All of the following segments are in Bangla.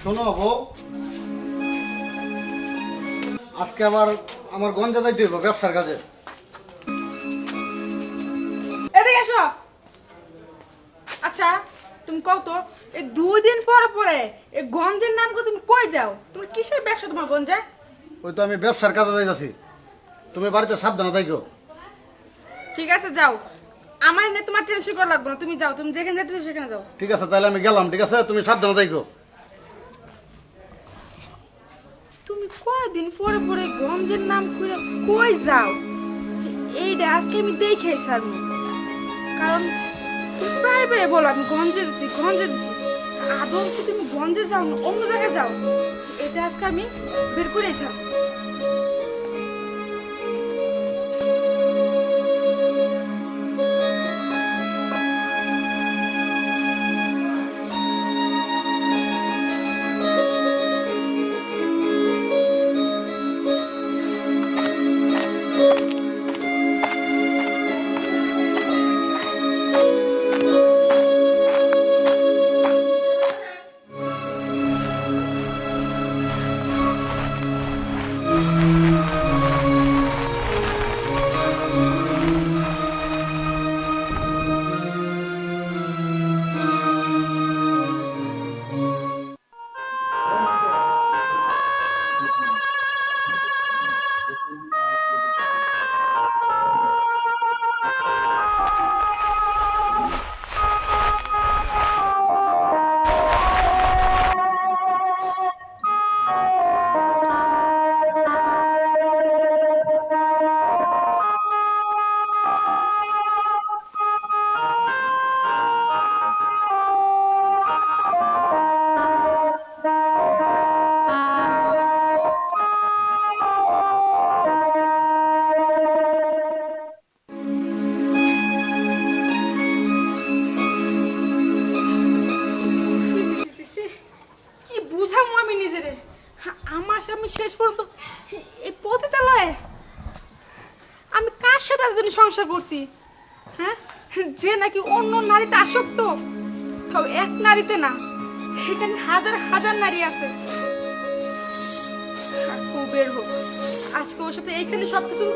শোনো বউ আজকে আবার আমার গঞ্জা যাইতে হইব ব্যবসার কাজে। এদিকে এসো। আচ্ছা তুমি কও তো এই দুই দিন পরে পরে এই গঞ্জের নাম করে তুমি কই যাও তুমি কিসের ব্যবসা তোমার গঞ্জে? ওই তো আমি ব্যবসার কাজে যাইতাছি। তুমি বাড়িতে সাবধানে থাকো ঠিক আছে যাও। আমার নিয়ে তোমার টেনশন করা লাগবে না। তুমি যাও তুমি যেখানে যেতে সেখানে যাও। ঠিক আছে তাহলে আমি গেলাম ঠিক আছে? তুমি সাবধানে থাকো তুমি কয়দিন পরে পরে গঞ্জের নাম করে কই যাও? এইটা আজকে আমি দেখে সার কারণ প্রায় প্রায় বলো আমি গঞ্জে দিছি গঞ্জে দিছি। আদৌ তুমি গঞ্জে যাও না অন্য জায়গায় যাও? এটা আজকে আমি বের করে কার সাথে এতদিন সংসার করছি? হ্যাঁ? যে নাকি অন্য নারীতে আসক্ত? তাও এক নারীতে না, এখানে হাজার হাজার নারী আছে। আজকে ও বের হোক। আজকে ওর সাথে এইখানে সবকিছু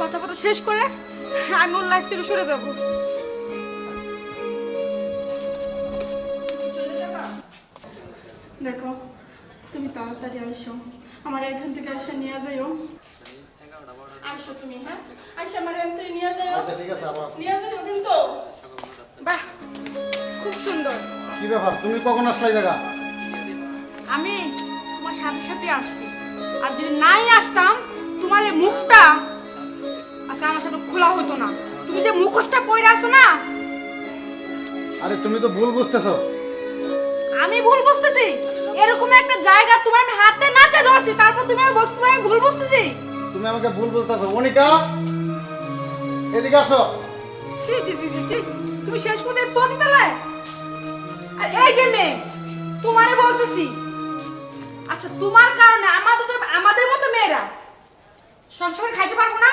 কথা কথা শেষ করে আমি ওর লাইফ থেকে সরে যাব। দেখো, তুমি তাড়াতাড়ি আইসো। আমার এখান থেকে আসা নিয়ে যাইও। আইসো তুমি হ্যাঁ? আইসা আমার নিয়ে যাইও আচ্ছা ঠিক আছে আবার নিয়ে যাইও কিন্তু। বাহ খুব সুন্দর। কি ব্যাপার? তুমি কখন আসলে জায়গা? আমি তোমার সাথে সাথে আসছি। আর যদি নাই আসতাম তোমার এই মুখটা আজকে আমার সাথে খোলা হতো না। তুমি যে মুখোশটা পরে আসো না? আরে তুমি তো ভুল বুঝতেছো। আমি ভুল বুঝতেছি? এরকম একটা জায়গা তোমার আমি হাতে নাতে ধরছি তারপর তুমি বলছো আমি ভুল বুঝতেছি? তুমি আমাকে ভুল বুঝতেছো। অনিকা এদিকে আসো। ছি ছি ছি ছি তুমি শেষ পর্যন্ত পতিতালয় আর এই যে মেয়ে, তোমারে বলতেছি। আচ্ছা তোমার কারণে আমাদের আমাদের মতো মেয়েরা সংসার খাইতে পারব না।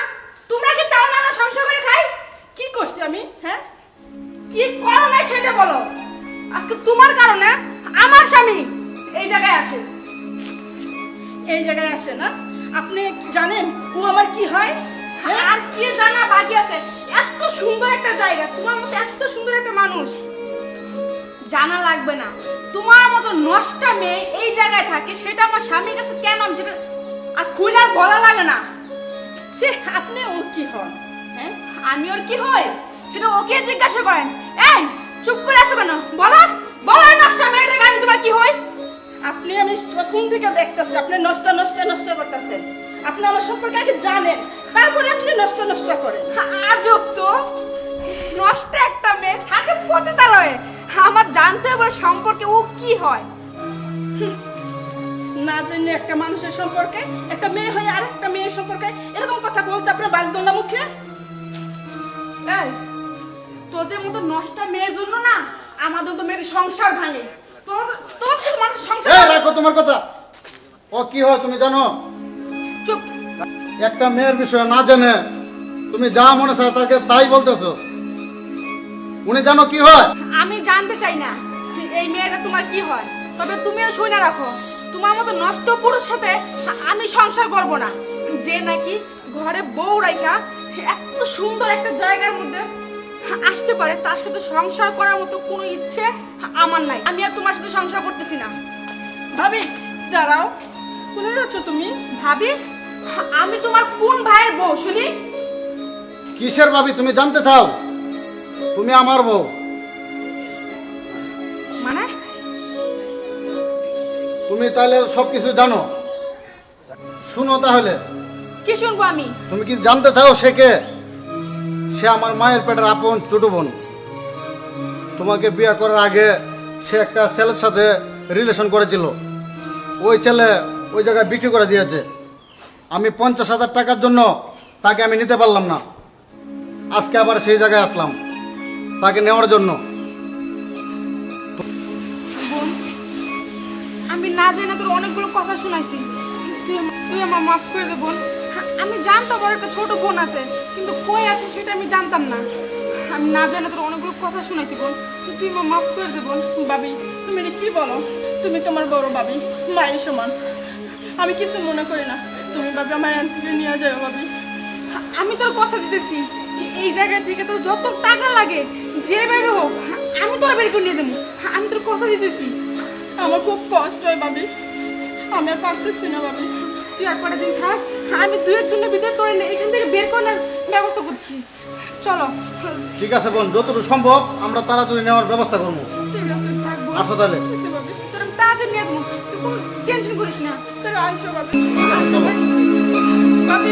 তোমরা কি চাও না করে খাই? কি করছি আমি হ্যাঁ? কি করো না সেটা বলো। আজকে তোমার কারণে আমার স্বামী এই জায়গায় আসে। এই জায়গায় আসে না? আপনি জানেন ও আমার কি হয়? হ্যাঁ? আর কি জানা বাকি আছে? এত সুন্দর একটা জায়গা তোমার মতো এত সুন্দর একটা মানুষ। জানা লাগবে না। তোমার মতো নষ্টা মেয়ে এই জায়গায় থাকে সেটা আমার স্বামীর কাছে কেন আমি সেটা আর খুলে আর বলা লাগে না। ছি, আপনি ওর কি হন? হ্যাঁ? আমি ওর কি হই? সেটা ওকে জিজ্ঞাসা করেন। এই চুপ করে আছো কেন? বলো বলো নষ্টা মেয়েটাকে আমি তোমার কি হই? আপনি আমি তখন থেকে দেখতেছি আপনি নষ্ট নষ্ট নষ্ট করতেছেন। আপনি আমার সম্পর্কে আগে জানেন তারপরে আপনি নষ্ট নষ্ট করেন। আজব তো। নষ্ট একটা মেয়ে থাকে পতিতালয়ে। আমার জানতে হবে সম্পর্কে ও কি হয়। না জেনে একটা মানুষের সম্পর্কে একটা মেয়ে হয়ে আর একটা মেয়ের সম্পর্কে এরকম কথা বলতে আপনার বাজতো না মুখে তোদের মতো নষ্ট মেয়ের জন্য না আমাদের তো মেয়ের সংসার ভাঙে। তোমার কথা। ও কি হয় তুমি জানো? চুপ। একটা মেয়ের বিষয়ে না জেনে তুমি যা মনে চায় তাকে তাই বলতেছো। উনি জানো কি হয়? আমি জানতে চাই না এই মেয়েটা তোমার কি হয়। তবে তুমিও শুনে রাখো তোমার মতো নষ্ট পুরুষ সাথে আমি সংসার করব না। যে নাকি ঘরে বউ রাইখা এত সুন্দর একটা জায়গার মধ্যে আসতে পারে তার সাথে সংসার করার মতো কোনো ইচ্ছে আমার নাই। আমি আর তোমার সাথে সংসার করতেছি না। ভাবি দাঁড়াও। কোথায় যাচ্ছ তুমি? ভাবি আমি তোমার কোন ভাইয়ের বউ শুনি? কিসের ভাবি তুমি জানতে চাও? তুমি আমার বউ। মানে? তুমি তাহলে সব কিছু জানো? শুনো তাহলে। কি শুনব আমি? তুমি কি জানতে চাও সে কে? সে আমার মায়ের পেটের আপন ছোট বোন। তোমাকে বিয়ে করার আগে সে একটা ছেলের সাথে রিলেশন করেছিল। ওই ছেলে ওই জায়গায় বিক্রি করে দিয়েছে। আমি পঞ্চাশ হাজার টাকার জন্য তাকে আমি নিতে পারলাম না। আজকে আবার সেই জায়গায় আসলাম, তাকে নেওয়ার জন্য। আমি না জানি তোর অনেকগুলো কথা শুনাইছি। তুই আমার মাফ করে দে আমি জানতাম ওর একটা ছোট বোন আছে, কিন্তু কই আছে সেটা আমি জানতাম না। আমি না জানি তোর অনেকগুলো কথা শুনেছি বোন। তুই আমার মাফ করে দে বোন। ভাবি, তুমি কি বলো? তুমি তোমার বড় বাবি মায়ের সমান। আমি কিছু মনে করি না। তুমি ভাবি আমার এখান থেকে নিয়ে যাও বাবি আমি তোর কথা দিতেছি। এই জায়গা থেকে তোর যত টাকা লাগে যে বেরো হোক, আমি তোর বের করে নিয়ে দেবো আমি তোর কথা দিতেছি। আমার খুব কষ্ট হয় ভাবি। আমি আর পারতেছি না ভাবি। তুই আর কটা দিন থাক। আমি দুই একদিনের ভিতরে তোর এখান থেকে বের করার ব্যবস্থা করছি। চলো। ঠিক আছে বোন যতটুকু সম্ভব আমরা তাড়াতাড়ি নেওয়ার ব্যবস্থা করব। ঠিক আছে থাকব আসো তাহলে। ঠিক তোর তাড়াতাড়ি নিয়ে দেবো তুই কোনো টেনশন করিস না। তাহলে আইসো ভাবি চলো ভাবি